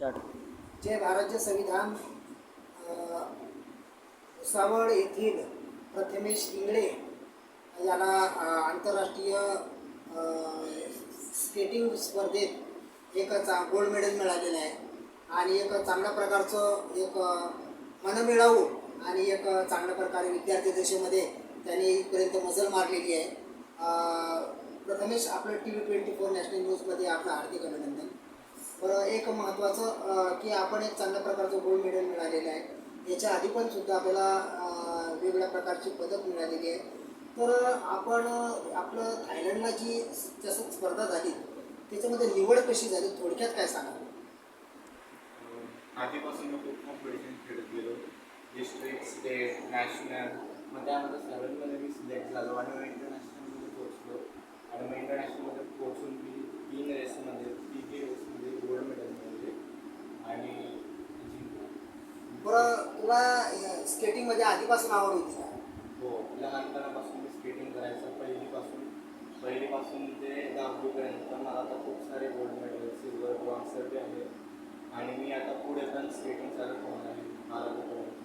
Start. जे भारतचे संविधान. भुसावळ येथील प्रथमेश इंगळे याला आंतरराष्ट्रीय स्केटिंग स्पर्धेत एक चा गोल्ड मेडल मिळालेलं आहे. आणि एक चांगल्या प्रकारचं एक मनमिळावू आणि एक चांगल्या प्रकारे विद्यार्थी दशेमध्ये त्यांनी इथपर्यंत मजल मारलेली आहे. प्रथमेश आपलं T V twenty four national न्यूजमध्ये आपलं हार्दिक अभिनंदन. एक महत्त्वाचं की आपण एक चांगल्या प्रकारचं गोल्ड मेडल मिळालेलं आहे. याच्या आधी पण सुद्धा आपल्याला वेगवेगळ्या प्रकारची पदक मिळालेली आहे. तर आपण आपलं थायलंडला जी जसं स्पर्धा झाली त्याच्यामध्ये निवड कशी झाली? थोडक्यात काय सांगा आधीपासून मी खूप कॉम्पिटिशन खेळत गेलो. डिस्ट्रिक्ट स्टेट नॅशनल मग त्यामध्ये सेवनमध्ये मी सिलेक्ट झालो आणि मग इंटरनॅशनलमध्ये पोचलो आणि मग इंटरनॅशनलमध्ये पोचून मी तीन रेसमध्ये तिघी रेसमध्ये गोल्ड मेडल मिळवले आणि जिंकलो बरं तुला स्केटिंगमध्ये आधीपासून आवड होती. का हो लहानपणापासून मी स्केटिंग करायचं पहिलीपासून. पहिलीपासून ते दहावीपर्यंत मला आता खूप सारे गोल्ड मेडल सिल्वर ब्रॉन्झ सर्व आहे आणि मी आता पुढे पण स्केटिंग चालू ठेवणार आहे बारावीपर्यंत.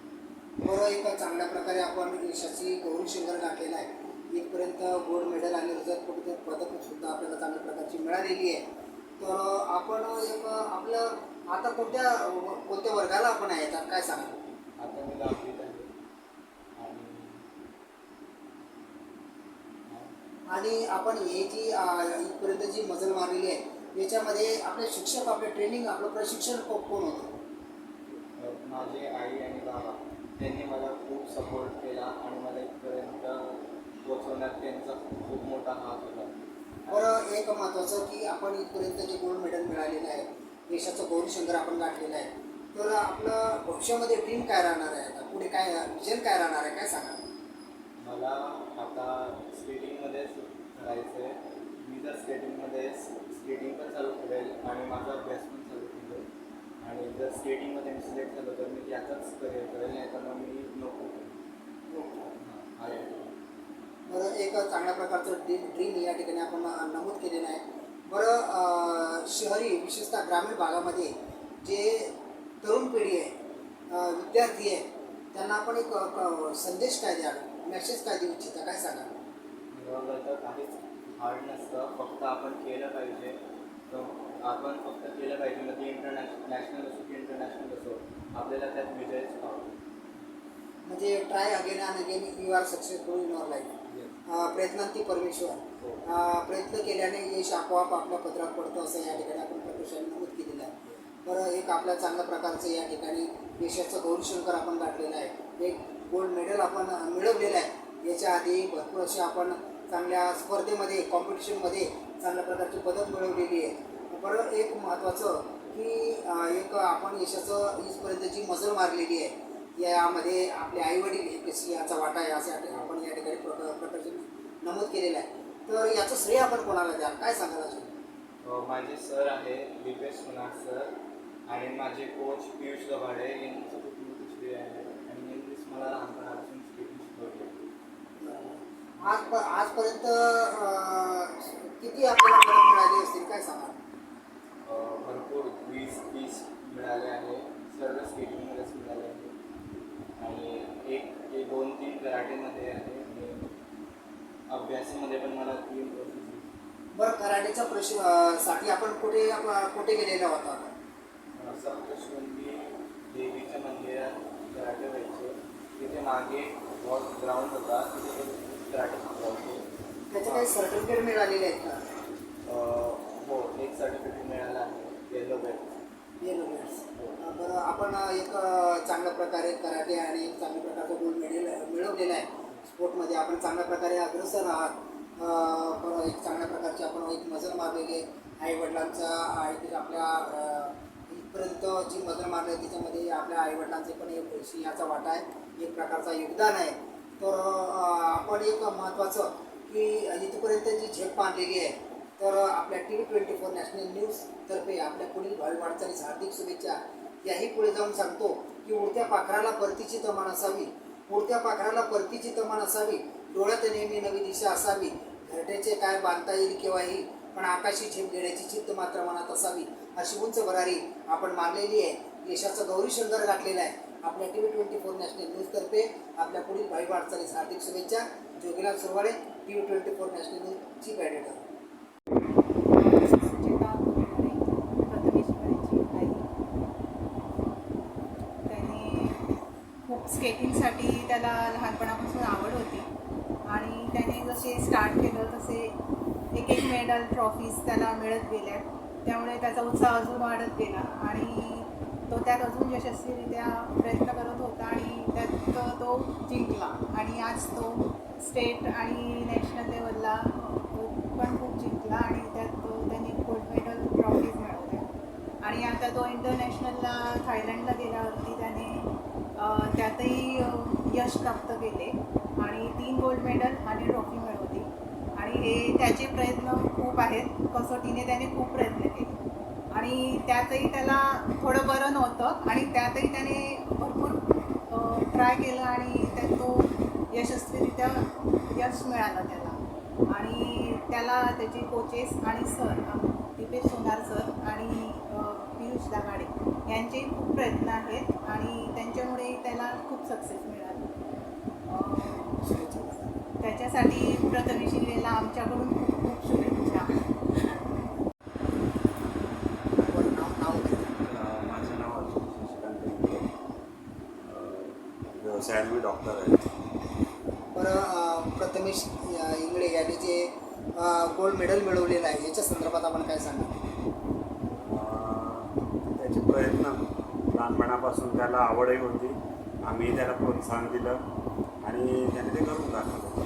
बरं एक चांगल्या प्रकारे आपण यशाची गौरी शिंगर गाठलेला आहे. इथपर्यंत गोल्ड मेडल आणि रजत कुठे पदक सुद्धा आपल्याला चांगल्या प्रकारची मिळालेली आहे. तर आपण एक आपलं आता कोणत्या कोणत्या वर्गाला आपण आहे? तर काय सांगा आता मी दहावीत आहे आणि आणि आपण हे जी इथपर्यंत जी मजल मारलेली आहे याच्यामध्ये आपले शिक्षक आपले ट्रेनिंग आपलं प्रशिक्षण कोण होतं? माझे आई आणि बाबा त्यांनी मला खूप सपोर्ट केला आणि मला इथपर्यंत पोचवण्यात त्यांचा खूप मोठा हात होता. बरं एक महत्त्वाचं की आपण इथपर्यंत जे गोल्ड मेडल मिळालेलं आहे देशाचं गौरी शंकर आपण गाठलेलं आहे तर आपलं भविष्यामध्ये ड्रीम काय राहणार आहे आता? पुढे काय विजन काय राहणार आहे? काय सांगा मला आता करायचं आहे मी जर स्केटिंगमध्ये स्केटिंग पण चालू करेल आणि माझा अभ्यास पण चालू ठेवेल आणि जर स्केटिंगमध्ये मी सिलेक्ट झालो तर मी याचाच करिअर करेल नाही तर मग मी नको. हां बरं एक चांगल्या प्रकारचं ड्रीम ड्रीम या ठिकाणी आपण नमूद केलेलं आहे. बरं शहरी विशेषतः ग्रामीण भागामध्ये जे तरुण पिढी आहे विद्यार्थी आहे त्यांना आपण एक संदेश काय द्याल? मेसेज काय देऊ इच्छिता? काय सांगा तर काहीच हार्ड नसतं. फक्त आपण केलं पाहिजे. तर आपण फक्त केलं पाहिजे. मग ते इंटरनॅशनल नॅशनल असो की इंटरनॅशनल असो आपल्याला त्यात विजयच पावतो म्हणजे try again and again you are successful in your life प्रयत्नांती परमेश्वर. हो. प्रयत्न केल्याने यश आपोआप आपल्या पत्रात पडतं असं या ठिकाणी आपण प्रकर्षाने नमूद केलेलं आहे. बरं एक आपल्या चांगल्या प्रकारचं या ठिकाणी यशाचं गौरीशंकर आपण गाठलेलं आहे. एक गोल्ड मेडल आपण मिळवलेलं आहे. याच्या आधी भरपूर असे आपण चांगल्या स्पर्धेमध्ये कॉम्पिटिशनमध्ये चांगल्या प्रकारची पदक मिळवलेली आहे. बरं एक महत्त्वाचं की एक आपण यशाचं इथपर्यंत जी मजल मारलेली आहे. यामध्ये आपले आईवडील हे कशी याचा वाटा आहे असं आपण या ठिकाणी प्रक प्रकर्षाने नमूद केलेलं आहे. तर याचं श्रेय आपण कोणाला द्याल? काय सांगाल अजून? माझे सर आहे दीपेश सुनार सर आणि माझे कोच पियुष गव्हाडे. यांचं खूप मोठी श्रेय आहे. आणि मला लहानपणापासून शिकवली आज आजपर्यंत किती आपल्याला पदक मिळाली असतील? काय सांगा भरपूर. वीस तीस मिळाले आहे. सर्व स्केटिंगमध्येच मिळाले आहे. आणि एक ते दोन तीन कराटेमध्ये आहे. अभ्यासामध्ये पण मला तीन. बरं कराटेच्या प्रश्न अं, साठी आपण कुठे कुठे गेलेला होता? सप्तशृंगी देवीच्या मंदिरात कराटे व्हायचे. तिथे मागे वॉल ग्राउंड होता. तिथे त्याचे काही सर्टिफिकेट मिळालेले आहेत का? हो एक सर्टिफिकेट मिळालं आहे. येलो बेल्ट येलो बेल्ट्स बरं आपण एक चांगल्या प्रकारे कराटे आणि एक चांगल्या प्रकारचं गोल्ड मेडल मिळवलेलं आहे स्पोर्टमध्ये. आपण चांगल्या प्रकारे अग्रेसर आहात. बरं एक चांगल्या प्रकारची आपण एक मजल मारलेली आहे. आईवडिलांचा आई आपल्या इथपर्यंत जी मजल मारली आहे त्याच्यामध्ये आपल्या आईवडिलांचे पण एक सिंहाचा वाटा आहे. एक प्रकारचा योगदान आहे. तर आपण एक महत्त्वाचं की इथपर्यंत जी झेप बांधलेली आहे तर आपल्या T V twenty four national न्यूजतर्फे आपल्या पुढील भावी वाटचालीस हार्दिक शुभेच्छा. याही पुढे जाऊन सांगतो की उडत्या पाखराला परतीची तमान असावी. उडत्या पाखराला परतीची तमान असावी. डोळ्यात नेहमी नवी दिशा असावी. घरट्याचे काय बांधता येईल केव्हाही पण आकाशी झेप घेण्याची चित्त मात्र मनात असावी. अशी उंच भरारी आपण मानलेली आहे. यशाचं गौरी शंकर घातलेला आहे. आपल्या T V twenty four national न्यूजतर्फे आपल्या पुढील भावी वाटचालीस हार्दिक शुभेच्छा. Joginath Sowade T V twenty four national news chief editor खूप स्केटिंगसाठी त्याला लहानपणापासून आवड होती. आणि त्याने जसे स्टार्ट केलं तसे एक एक मेडल ट्रॉफीज त्याला मिळत गेल्या. त्यामुळे त्याचा उत्साह अजून वाढत गेला. आणि तो त्यात अजून यशस्वीरित्या प्रयत्न करत होता आणि त्यात तो जिंकला. आणि आज तो स्टेट आणि नॅशनल लेवलला पण खूप जिंकला आणि त्यात तो त्यांनी गोल्ड मेडल ट्रॉफीज मिळवल्या आणि आता तो इंटरनॅशनलला थायलंडला गेल्यावरती त्याने त्यातही यश प्राप्त केले आणि तीन गोल्ड मेडल आणि ट्रॉफी मिळवली. आणि हे त्याचे प्रयत्न खूप आहेत. कसोटीने त्याने खूप प्रयत्न केले. आणि त्यातही त्याला थोडं बरं नव्हतं. आणि त्यातही त्याने भरपूर ट्राय केलं आणि त्या तो यशस्वीरित्या यश मिळालं त्याला. आणि त्याला त्याचे कोचेस आणि सर दीपेश सोनार सर आणि पियुष दागाडे यांचे खूप प्रयत्न आहेत आणि त्यांच्यामुळे त्याला खूप सक्सेस मिळाली. त्याच्यासाठी प्रथम शिंदेला आमच्याकडून खूप खूप शुभेच्छा बरं, नाव नाव घ्या. अ, माझं नाव अर्जुन शशिकांत इंगळे. अ, व्यवसायात मी डॉक्टर आहे बरं अं, प्रथमेश अं, इंगळे यांनी जे गोल्ड मिळवलेलं आहे. याच्या संदर्भात आपण काय सांगा अ, त्याचे प्रयत्न. लहानपणापासून त्याला आवडही होती. आम्ही त्याला प्रोत्साहन दिलं आणि त्याने ते करून दाखवलं.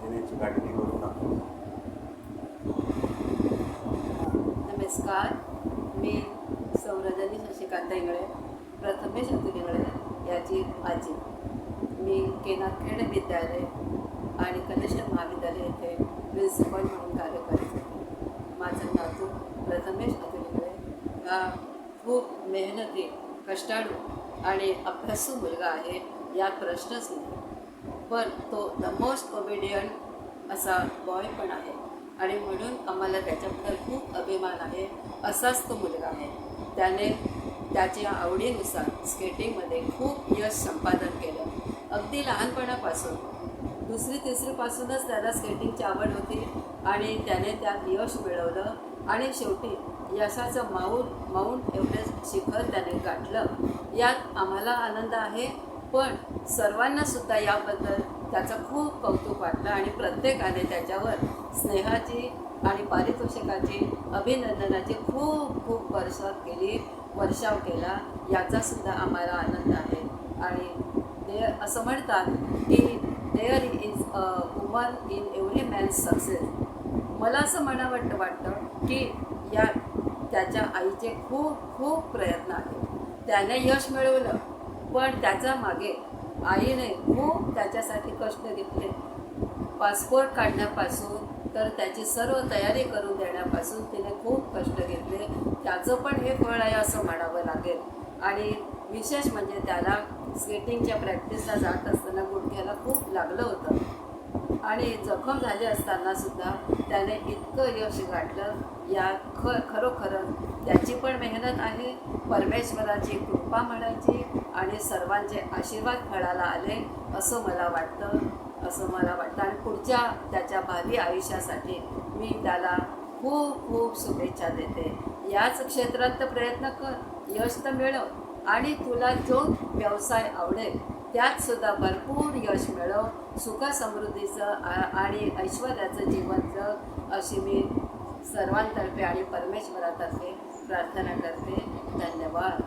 त्याने चिकाटी करून दाखवलं. नमस्कार. मी सौरजनी शशिकांत इंगळे प्रथमेश अतुल इंगळे याची आजी. मी केनाखेड विद्यालय आणि कनिष्ठ महाविद्यालय येथे प्रिन्सिपल म्हणून कार्य करत होते माझं नातू प्रथमेश अतुल हा खूप मेहनती कष्टाळू आणि अभ्यासू मुलगा आहे यात प्रश्नच नाही. पण तो द मोस्ट ओबिडियंट असा बॉय पण आहे आणि म्हणून आम्हाला त्याच्याबद्दल खूप अभिमान आहे असाच तो मुलगा आहे. त्याने त्याच्या आवडीनुसार स्केटिंगमध्ये खूप यश संपादन केलं. अगदी लहानपणापासून दुसरी तिसरीपासूनच त्याला स्केटिंगची आवड होती आणि त्याने त्यात यश मिळवलं. आणि शेवटी यशाचं माऊंट माऊंट एव्हरेस्ट शिखर त्याने गाठलं. यात आम्हाला आनंद आहे पण सर्वांना सुद्धा याबद्दल त्याचं खूप कौतुक वाटलं आणि प्रत्येकाने त्याच्यावर स्नेहाची आणि पारितोषिकाची अभिनंदनाची खूप खूप वर्षात केली वर्षाव केला. याचा सुद्धा आम्हाला आनंद आहे. आणि ते असं म्हणतात की there is a woman in every man's success मला असं म्हणावं वाटतं की या त्याच्या आईचे खूप खूप प्रयत्न आहेत. त्याने यश मिळवलं पण त्याच्यामागे आईने खूप त्याच्यासाठी कष्ट घेतले. पासपोर्ट काढण्यापासून तर त्याची सर्व तयारी करून देण्यापासून तिने खूप कष्ट घेतले. त्याचं पण हे फळ आहे असं म्हणावं लागेल. आणि विशेष म्हणजे त्याला स्केटिंगच्या प्रॅक्टिसला जात असताना गुडघ्याला खूप लागलं होतं. आणि जखम झाली असताना सुद्धा त्याने इतकं यश गाठलं. या ख खरोखरच त्याची पण मेहनत आहे. परमेश्वराची कृपा म्हणायची आणि सर्वांचे आशीर्वाद फळाला आले असं मला वाटतं असं मला वाटतं. आणि पुढच्या त्याच्या भावी आयुष्यासाठी मी त्याला खूप खूप शुभेच्छा देते. याच क्षेत्रात तर प्रयत्न कर. यश तर मिळव. आणि तुला जो व्यवसाय आवडेल त्यात सुद्धा भरपूर यश मिळव सुख समृद्धीचं आ- आणि ऐश्वर्याचं जीवन जग अशी मी सर्वांतर्फे आणि परमेश्वरातर्फे प्रार्थना करते. धन्यवाद.